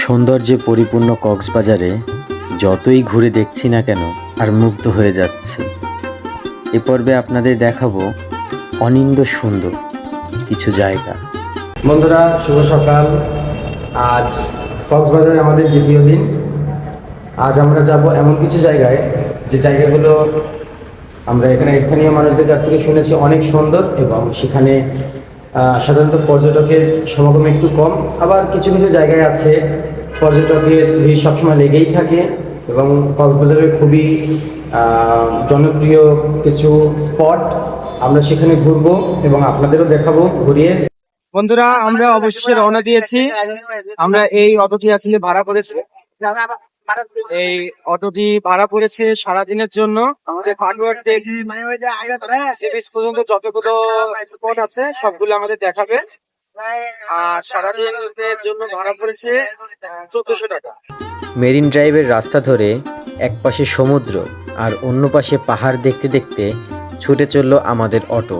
সৌন্দর্যে পরিপূর্ণ কক্সবাজারে যতই ঘুরে দেখছি না কেন, আর মুগ্ধ হয়ে যাচ্ছি। এ পর্বে আপনাদের দেখাবো অনিন্দ সুন্দর কিছু জায়গা। বন্ধুরা, শুভ সকাল। আজ কক্সবাজারে আমাদের দ্বিতীয় দিন। আজ আমরা যাব এমন কিছু জায়গায়, যে জায়গাগুলো আমরা এখানে স্থানীয় মানুষদের কাছ থেকে শুনেছি অনেক সুন্দর এবং সেখানে সাধারণত পর্যটকের সমাগম একটু কম, আবার কিছু কিছু জায়গায় আছে পর্যটকের ভিড় সবসময় লেগেই থাকে এবং কক্সবাজারের খুবই জনপ্রিয় কিছু স্পট আমরা সেখানে ঘুরবো এবং আপনাদেরও দেখাবো ঘুরিয়ে। বন্ধুরা, আমরা অবশেষে রওনা দিয়েছি। আমরা এই অটোটি আসলে ভাড়া করেছি। এই অটোটি ভাড়া পড়েছে সারাদিনের জন্য। আমাদের পাটুয়ার সি বিচ পর্যন্ত যতগুলো স্পট আছে, সবগুলো আমাদের দেখাবে। আর সারাদিনের জন্য ভাড়া পড়েছে চোদ্দশো টাকা। মেরিন ড্রাইভের রাস্তা ধরে এক পাশে সমুদ্র আর অন্য পাশে পাহাড় দেখতে দেখতে ছুটে চলল আমাদের অটো।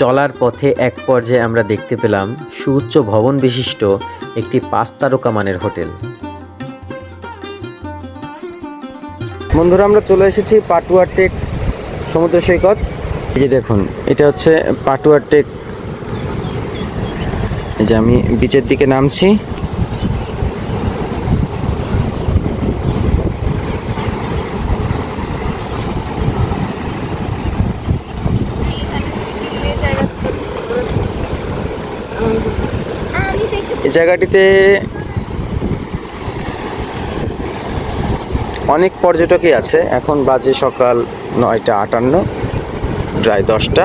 চলার পথে এক পর্যায়ে আমরা দেখতে পেলাম সুউচ্চ ভবন বিশিষ্ট একটি পাঁচ তারকা মানের হোটেল। বন্ধুরা আমরা চলে এসেছি পাটুয়ার টেক সমুদ্র সৈকত। এই যে দেখুন এটা হচ্ছে পাটুয়ার টেক। এই যে আমি বিচের দিকে নামছি। জায়গাটিতে অনেক পর্যটকই আছে। এখন বাজে সকাল নয়টা আটান্ন, প্রায় দশটা।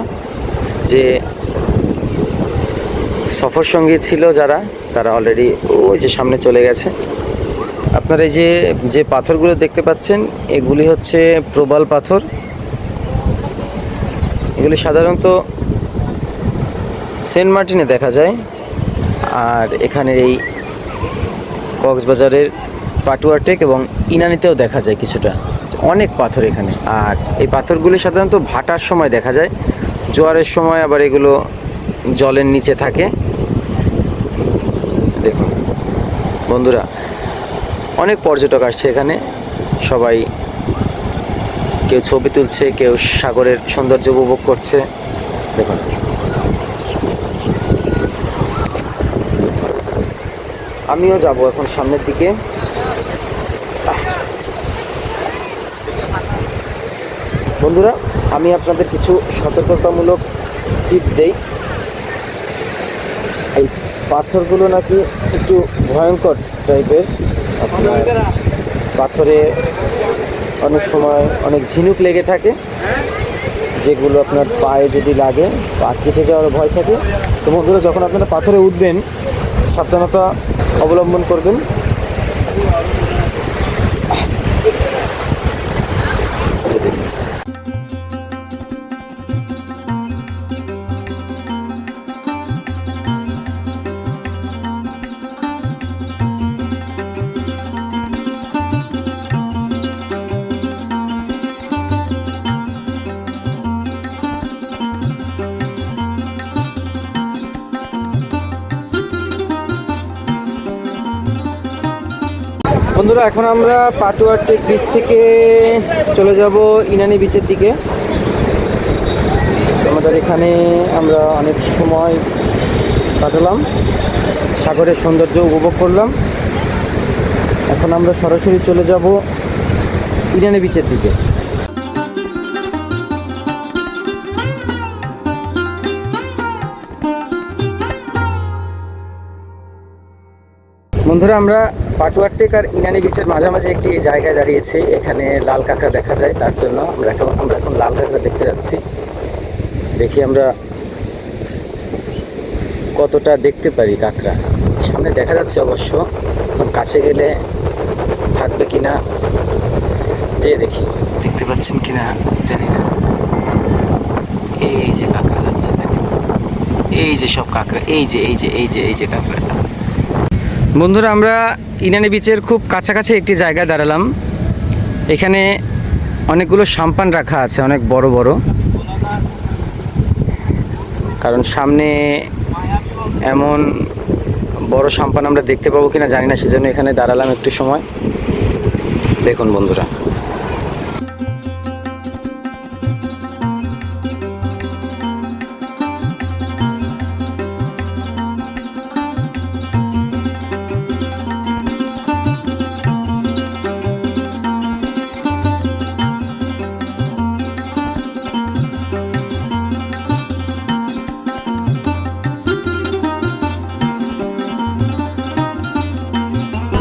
যে সফর সঙ্গী ছিল যারা, তারা অলরেডি ওই যে সামনে চলে গেছে। আপনারা এই যে যে পাথরগুলো দেখতে পাচ্ছেন, এগুলি হচ্ছে প্রবাল পাথর। এগুলি সাধারণত সেন্ট মার্টিনে দেখা যায়। আর এখানের এই কক্সবাজারের পাটুয়াটেক এবং ইনানিতেও দেখা যায় কিছুটা। অনেক পাথর এখানে। আর এই পাথরগুলি সাধারণত ভাটার সময় দেখা যায়, জোয়ারের সময় আবার এগুলো জলের নিচে থাকে। দেখুন, বন্ধুরা, অনেক পর্যটক আসছে এখানে। সবাই কেউ ছবি তুলছে, কেউ সাগরের সৌন্দর্য উপভোগ করছে। দেখুন আমিও যাব এখন সামনের দিকে। বন্ধুরা, আমি আপনাদের কিছু সতর্কতামূলক টিপস দেই। এই পাথরগুলো নাকি একটু ভয়ঙ্কর টাইপের। পাথরে অনেক সময় অনেক ঝিনুক লেগে থাকে, যেগুলো আপনার পায়ে যদি লাগে পা কেটে যাওয়ার ভয় থাকে। তো বন্ধুরা, যখন আপনারা পাথরে উঠবেন, সাবধানতা অবলম্বন করবেন। বন্ধুরা, এখন আমরা পাটুয়ার টেক বিচ থেকে চলে যাব ইনানি বিচের দিকে। আমাদের এখানে আমরা অনেক সময় কাটালাম, সাগরের সৌন্দর্য উপভোগ করলাম। এখন আমরা সরাসরি চলে যাব ইরানি বিচের দিকে। বন্ধুরা, আমরা পাটুয়ার টেক আর ইনানি বিচের মাঝামাঝি একটি জায়গায় দাঁড়িয়েছি। এখানে লাল কাঁকড়া দেখা যায়, তার জন্য আমরা এখন আমরা এখন লাল কাঁকড়া দেখতে যাচ্ছি। দেখি আমরা কতটা দেখতে পারি কাঁকড়া। সামনে দেখা যাচ্ছে অবশ্য কাছে গেলে থাকবে কিনা যে দেখি। দেখতে পাচ্ছেন কিনা, জানি না। এই যে কাঁকড়া যাচ্ছে, এই যে সব কাঁকড়া, এই যে এই যে এই যে এই যে কাঁকড়া। বন্ধুরা, আমরা ইনানি বিচের খুব কাছাকাছি একটি জায়গায় দাঁড়ালাম। এখানে অনেকগুলো সাম্পান রাখা আছে, অনেক বড় বড়। কারণ সামনে এমন বড় সাম্পান আমরা দেখতে পাবো কিনা জানি না, সেজন্য এখানে দাঁড়ালাম একটু সময়। দেখুন বন্ধুরা।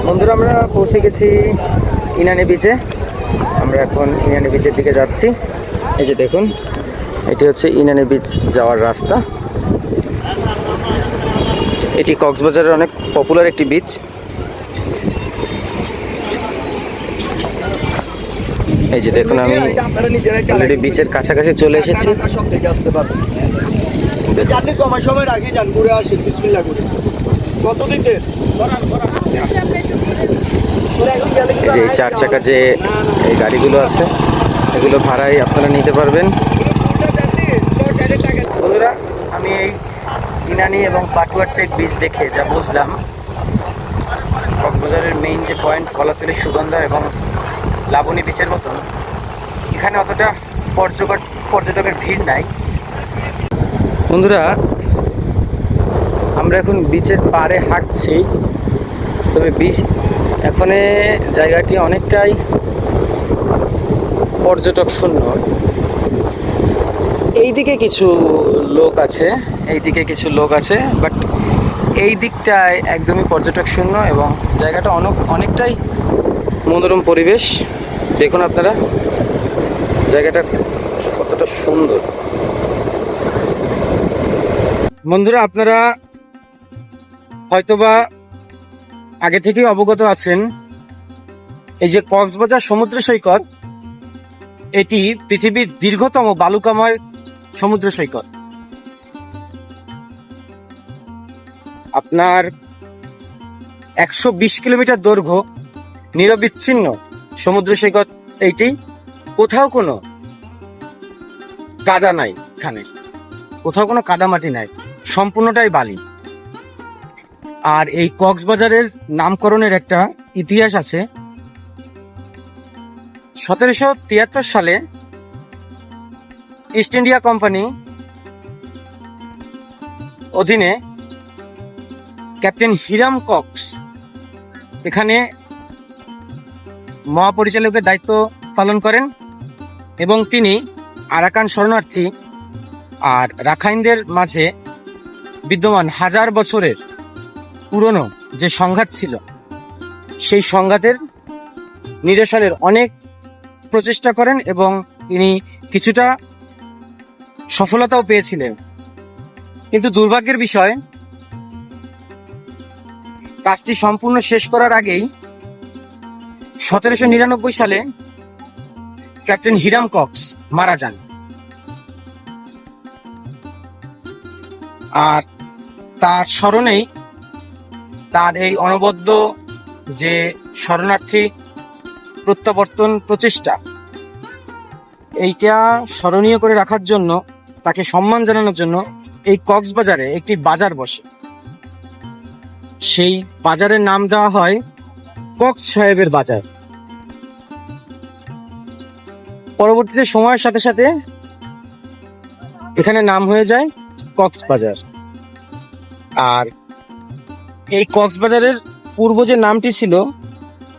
বন্ধুরা আমরা পৌঁছে গেছি ইনানি বিচে আমরা এখন ইনানি বিচের দিকে যাচ্ছি। এই যে দেখুন এটি হচ্ছে ইনানি বিচ যাওয়ার রাস্তা। এটি কক্সবাজারের অনেক পপুলার একটি বিচ এই যে দেখুন আমি অলরেডি বিচের কাছাকাছি চলে এসেছি। সব দেখে আসতে পারবেন জানি কমার সময় রাখি যান ঘুরে আসি বিসমিল্লা করে। কত দিতে? এই যে চার চাকার যে এই গাড়িগুলো আছে, এগুলো ভাড়ায় আপনারা নিতে পারবেন। বন্ধুরা, আমি এই ইনানি এবং পাটুয়ার টেক বীজ দেখে যা বুঝলাম, কক্সবাজারের মেইন যে পয়েন্ট কলাতলি, সুগন্ধা এবং লাবণী বিচের মতন, এখানে অতটা পর্যটক পর্যটকের ভিড় নাই। বন্ধুরা, আমরা এখন বিচের পাড়ে হাঁটছি, তবে বিচ এখন জায়গাটি অনেকটাই পর্যটক শূন্য। এইদিকে কিছু লোক আছে, এইদিকে কিছু লোক আছে বাট এই দিকটায় একদমই পর্যটক শূন্য এবং জায়গাটা অনেক, অনেকটাই মনোরম পরিবেশ। দেখুন আপনারা, জায়গাটা কতটা সুন্দর। বন্ধুরা, আপনারা হয়তোবা আগে থেকেই অবগত আছেন, এই যে কক্সবাজার সমুদ্র সৈকত, এটি পৃথিবীর দীর্ঘতম বালুকাময় সমুদ্র সৈকত। আপনার একশো বিশ কিলোমিটার দৈর্ঘ্য, নিরবিচ্ছিন্ন সমুদ্র সৈকত এইটি, কোথাও কোনো কাদা নাই এখানে। কোথাও কোনো কাদামাটি নাই, সম্পূর্ণটাই বালি। আর এই কক্সবাজারের নামকরণের একটা ইতিহাস আছে। সতেরোশো তিয়াত্তর সালে ইস্ট ইন্ডিয়া কোম্পানি অধীনে ক্যাপ্টেন হিরাম কক্স এখানে মহাপরিচালকের দায়িত্ব পালন করেন এবং তিনি আরাকান শরণার্থী আর রাখাইনদের মাঝে বিদ্যমান হাজার বছরের পুরনো যে সংঘাত ছিল, সেই সংঘাতের নিরসনের অনেক প্রচেষ্টা করেন এবং তিনি কিছুটা সফলতাও পেয়েছিলেন। কিন্তু দুর্ভাগ্যের বিষয়, কাজটি সম্পূর্ণ শেষ করার আগেই সতেরোশো নিরানব্বই সালে ক্যাপ্টেন হিরাম কক্স মারা যান। আর তার স্মরণেই তার এই অনবদ্য যে শরণার্থী প্রত্যাবর্তন প্রচেষ্টা, এইটা স্মরণীয় করে রাখার জন্য, তাকে সম্মান জানানোর জন্য এই কক্সবাজারে একটি বাজার বসে। সেই বাজারের নাম দেওয়া হয় কক্স সাহেবের বাজার। পরবর্তীতে সময়ের সাথে সাথে এখানে নাম হয়ে যায় কক্সবাজার। আর এই কক্সবাজারের পূর্ব যে নামটি ছিল,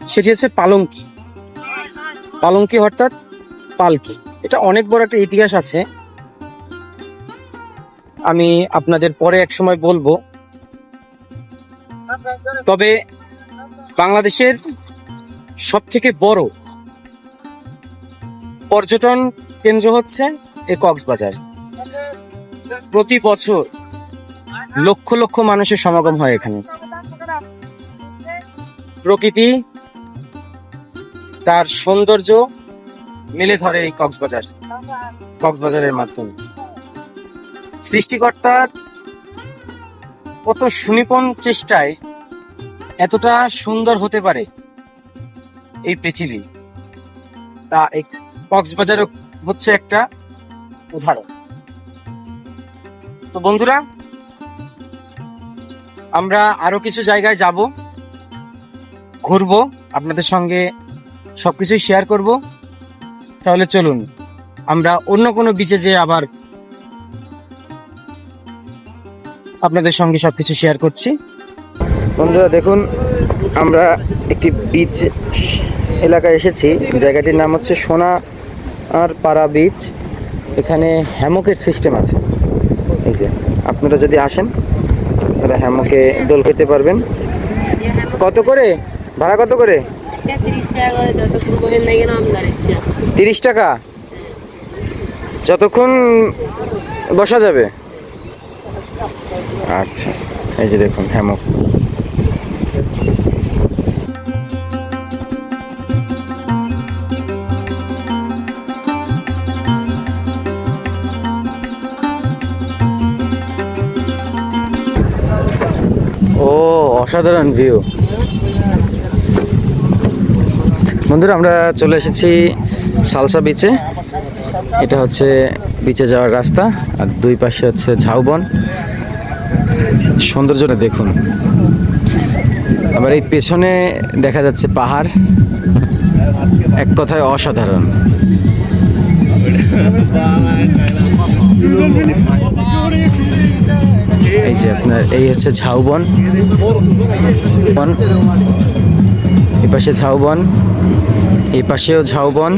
সেটি হচ্ছে পালঙ্কি। পালঙ্কি অর্থাৎ পালকি। এটা অনেক বড় একটা ইতিহাস আছে। আমি আপনাদের পরে এক সময় বলব। তবে বাংলাদেশের সব থেকে বড় পর্যটন কেন্দ্র হচ্ছে এই কক্সবাজার। প্রতি বছর লক্ষ লক্ষ মানুষের সমাগম হয় এখানে। প্রকৃতি, তার সৌন্দর্য মেলে ধরে এই কক্সবাজার, কক্সবাজারের মাধ্যমে। সৃষ্টিকর্তার কত সুনিপুণ চেষ্টায় এতটা সুন্দর হতে পারে এই পৃথিবী, তা এই কক্সবাজার হচ্ছে একটা উদাহরণ। তো বন্ধুরা, আমরা আরও কিছু জায়গায় যাব। ঘুরবো, আপনাদের সঙ্গে সবকিছুই শেয়ার করব। তাহলে চলুন, আমরা অন্য কোনো বিচে যেয়ে আবার আপনাদের সঙ্গে সব কিছু শেয়ার করছি। বন্ধুরা, দেখুন, আমরা একটি বিচ এলাকায় এসেছি। জায়গাটির নাম হচ্ছে সোনা আর পাড়া বিচ এখানে হ্যামকের সিস্টেম আছে। এই যে, আপনারা যদি আসেন, আপনারা হ্যামকে দোল খেতে পারবেন। কত করে? ভাড়া কত করে? তিরিশ টাকা যতক্ষণ বসে যাবে। আচ্ছা এই যে দেখুন হ্যামক ও অসাধারণ ভিউ বন্ধুরা, আমরা চলে এসেছি সালসা বিচে এটা হচ্ছে বিচে যাওয়ার রাস্তা, আর দুই পাশে হচ্ছে ঝাউবন। সৌন্দর্যটা দেখুন। আবার এই পেছনে দেখা যাচ্ছে পাহাড়, এক কথায় অসাধারণ। এই যে আপনার, এই হচ্ছে ঝাউবন। বন এই পাশে ঝাউবন এই পাশেও ঝাউবন,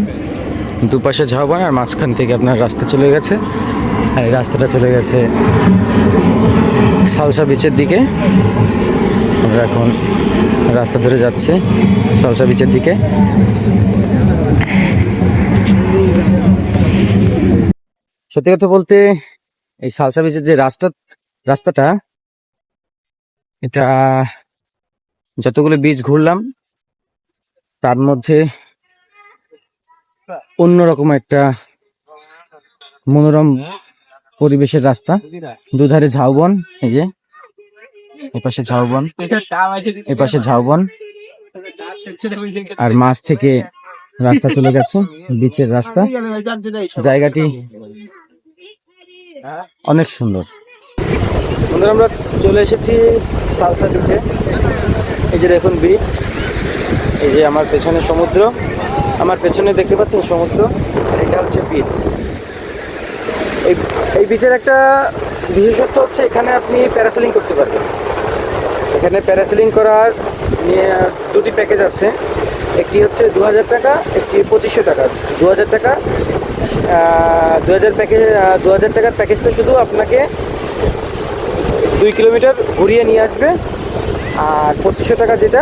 দুপাশে ঝাউবন আর মাঝখান থেকে আপনার রাস্তা চলে গেছে। আর এই রাস্তাটা চলে গেছে সালসা বিচের দিকে। আমরা এখন রাস্তা ধরে যাচ্ছি সালসা বিচের দিকে। সত্যি কথা বলতে এই সালসা বিচের যে রাস্তা, রাস্তাটা, এটা যতগুলো বীজ ঘুরলাম তার মধ্যে অন্যরকম একটা মনোরম পরিবেশের রাস্তা। দুধারে ঝাউবন, এই যে। এপাশে ঝাউবন এপাশে ঝাউবন। আর মাছ থেকে রাস্তা চলে গেছে, বিচের রাস্তা। জায়গাটি অনেক সুন্দর। আমরা চলে এসেছি সালসা বিচে এই যে দেখুন বিচ এই যে আমার পেছনে সমুদ্র, আমার পেছনে দেখতে পাচ্ছেন সমুদ্র, আর এটা হচ্ছে বিচ এই এই বিচের একটা বিশেষত্ব হচ্ছে এখানে আপনি প্যারাসেলিং করতে পারবেন। এখানে প্যারাসেলিং করার নিয়ে দুটি প্যাকেজ আছে। একটি হচ্ছে দু হাজার টাকা, একটি পঁচিশশো টাকা। দু হাজার টাকা দু হাজার প্যাকেজ দু হাজার টাকার প্যাকেজটা শুধু আপনাকে দুই কিলোমিটার ঘুরিয়ে নিয়ে আসবে। আর পঁচিশশো টাকা যেটা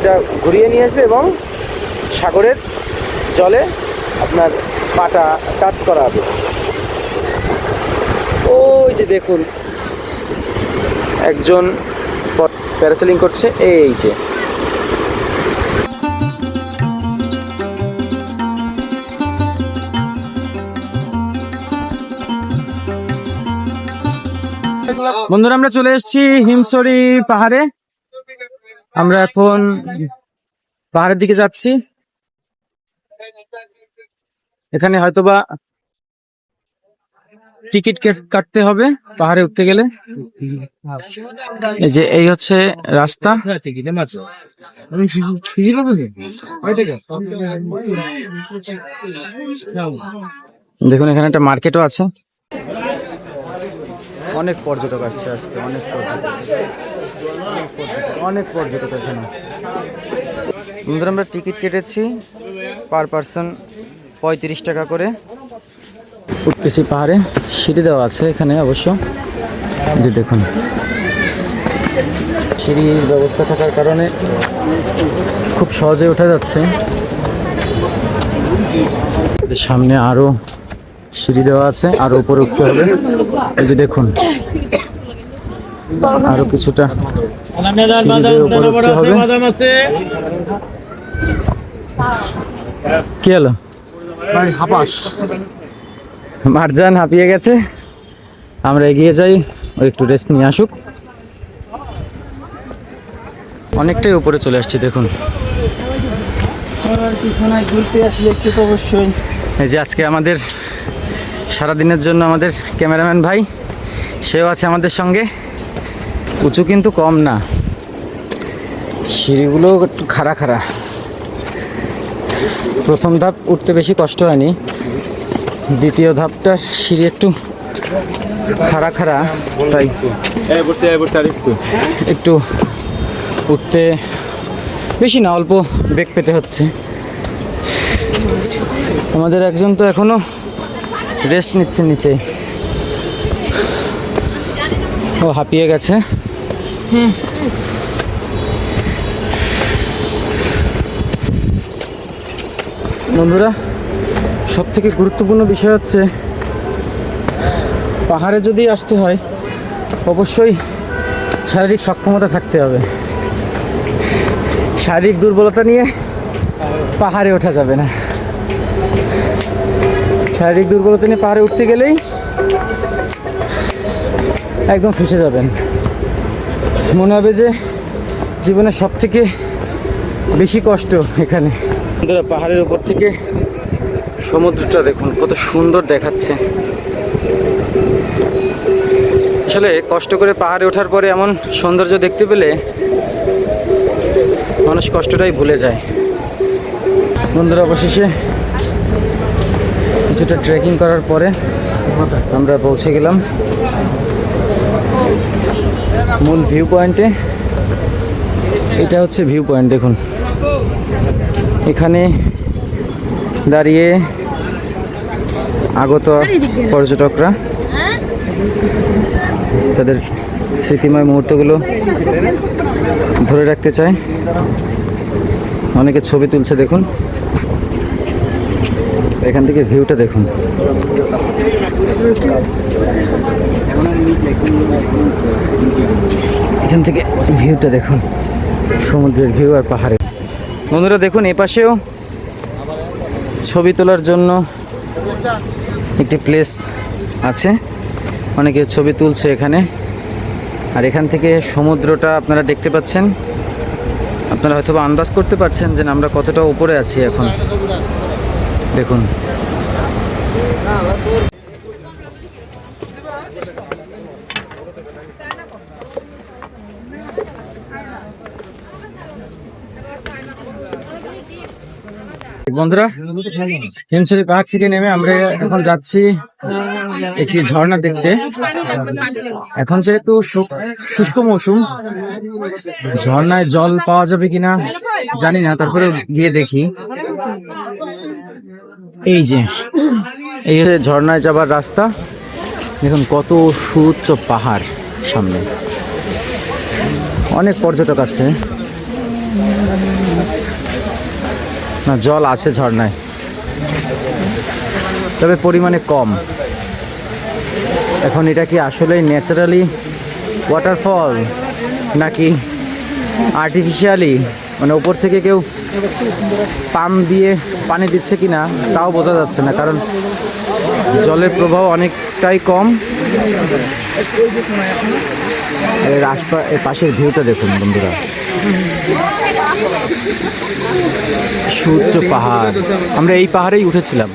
এটা ঘুরিয়ে নিয়ে আসবে এবং সাগরের জলে আপনার পাটা টাচ করা হবে। ওই যে দেখুন, একজন প্যারাসেলিং করছে, এই যে। বন্ধুরা, আমরা চলে এসেছি হিমসরি পাহাড়ে। আমরা এখন পাহাড়ের দিকে যাচ্ছি। এখানে হয়তোবা টিকিট কাটতে হবে পাহাড়ে উঠতে গেলে। এই যে, এই হচ্ছে রাস্তা। দেখুন, এখানে একটা মার্কেটও আছে। অনেক পর্যটক আসছে আজকে, অনেক পর্যটক। অনেক পর্যটক এখানে। বন্ধুরা, আমরা টিকিট কেটেছি পার পার্সন পঁয়ত্রিশ টাকা করে। উঠতেছি পাহাড়ে, সিঁড়ি দেওয়া আছে এখানে অবশ্য। যে দেখুন, সিঁড়ির ব্যবস্থা থাকার কারণে খুব সহজে ওঠা যাচ্ছে। সামনে আরও সিঁড়ি দেওয়া আছে, আরও উপরে উঠতে হবে। এই যে দেখুন, আরও কিছুটা কি হলো মারজান হাঁপিয়ে গেছে। আমরা এগিয়ে যাই ও একটু রেস্ট নিয়ে আসুক। অনেকটাই উপরে চলে আসছি দেখুন। ঘুরতে আসলে একটু তো অবশ্যই এই যে আজকে আমাদের সারাদিনের জন্য আমাদের ক্যামেরাম্যান ভাই সেও আছে আমাদের সঙ্গে। উঁচু কিন্তু কম না। সিঁড়িগুলো একটু খাড়া খাড়া। প্রথম ধাপ উঠতে বেশি কষ্ট হয়নি। দ্বিতীয় ধাপটা সিঁড়ি একটু খাড়া খাড়া তাই একটু উঠতে বেশি না অল্প বেগ পেতে হচ্ছে। আমাদের একজন তো এখনও রেস্ট নিচ্ছে নিচে। ও হাঁপিয়ে গেছে। বন্ধুরা সব থেকে গুরুত্বপূর্ণ বিষয় হচ্ছে, পাহাড়ে যদি আসতে হয়, অবশ্যই শারীরিক সক্ষমতা থাকতে হবে। শারীরিক দুর্বলতা নিয়ে পাহাড়ে ওঠা যাবে না। শারীরিক দুর্বলতা নিয়ে পাহাড়ে উঠতে গেলেই একদম ফেসে যাবেন। মনে হবে যে জীবনের সব থেকে বেশি কষ্ট এখানে। পাহাড়ের উপর থেকে সমুদ্রটা দেখুন, কত সুন্দর দেখাচ্ছে। আসলে কষ্ট করে পাহাড়ে ওঠার পরে এমন সৌন্দর্য দেখতে পেলে মানুষ কষ্টটাই ভুলে যায়। বন্ধুরা, অবশেষে কিছুটা ট্রেকিং করার পরে আমরা পৌঁছে গেলাম। মূল ভিউ পয়েন্টে এটা হচ্ছে ভিউ পয়েন্ট দেখুন। এখানে দাঁড়িয়ে আগত পর্যটকরা তাদের স্মৃতিময় মুহূর্তগুলো ধরে রাখতে চায়। অনেকে ছবি তুলছে, দেখুন। এখান থেকে ভিউটা দেখুন। এখান থেকে ভিউটা দেখুন, সমুদ্রের ভিউ আর পাহাড়ে বন্ধুরা দেখুন এপাশেও ছবি তোলার জন্য একটি প্লেস আছে। অনেকে ছবি তুলছে এখানে। আর এখান থেকে সমুদ্রটা আপনারা দেখতে পাচ্ছেন। আপনারা হয়তো আন্দাজ করতে পারছেন যে আমরা কতটা উপরে আছি এখন। দেখুন। বন্ধুরা, হিমছড়ি পাহাড় থেকে নেমে আমরা এখন যাচ্ছি একটি ঝর্ণা দেখতে। এখন যেহেতু শুষ্ক মৌসুম, ঝর্ণায় জল পাওয়া যাবে কিনা জানি না, তারপরে গিয়ে দেখি। এই যে, এই ঝর্ণায় যাবার রাস্তা। দেখুন কত সুউচ্চ পাহাড় সামনে। অনেক পর্যটক আছে। না, জল আছে ঝর্ণায়। তবে পরিমাণে কম। এখন এটা কি আসলেই ন্যাচারালি ওয়াটারফল নাকি আর্টিফিশিয়ালি মানে উপর থেকে কেউ পাম্প দিয়ে পানি দিচ্ছে কি না তাও বোঝা যাচ্ছে না, কারণ জলের প্রভাব অনেকটাই কম। এর আশপা পাশের ভিউটা দেখুন বন্ধুরা। সুউচ্চ পাহাড়। আমরা এই পাহাড়েই উঠেছিলাম।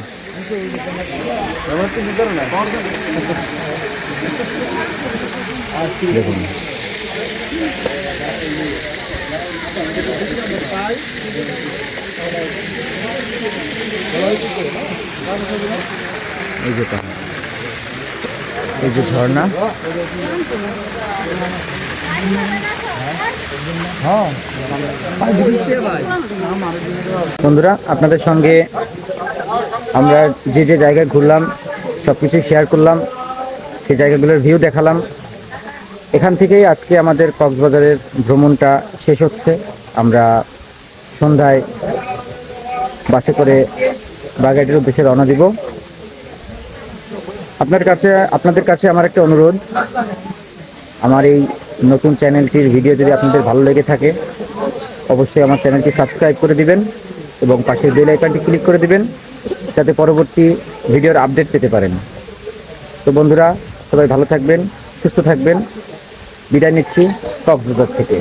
এই যে পাহাড়। এই যে ঝর্ণা। বন্ধুরা, আপনাদের সঙ্গে আমরা যে যে জায়গায় ঘুরলাম সব কিছুই শেয়ার করলাম, সেই জায়গাগুলোর ভিউ দেখালাম। এখান থেকেই আজকে আমাদের কক্সবাজারের ভ্রমণটা শেষ হচ্ছে। আমরা সন্ধ্যায় বাসে করে বাগাইটের উদ্দেশ্যে রওনা দিব। আপনার কাছে আপনাদের কাছে আমার একটা অনুরোধ। আমার এই নতুন চ্যানেলটির ভিডিও যদি আপনাদের ভালো লেগে থাকে, অবশ্যই আমার চ্যানেলটি সাবস্ক্রাইব করে দিবেন এবং পাশের বেল আইকনটি ক্লিক করে দিবেন যাতে পরবর্তী ভিডিওর আপডেট পেতে পারেন। তো বন্ধুরা, সবাই ভালো থাকবেন, সুস্থ থাকবেন। বিদায় নিচ্ছি কক্সবাজার থেকে।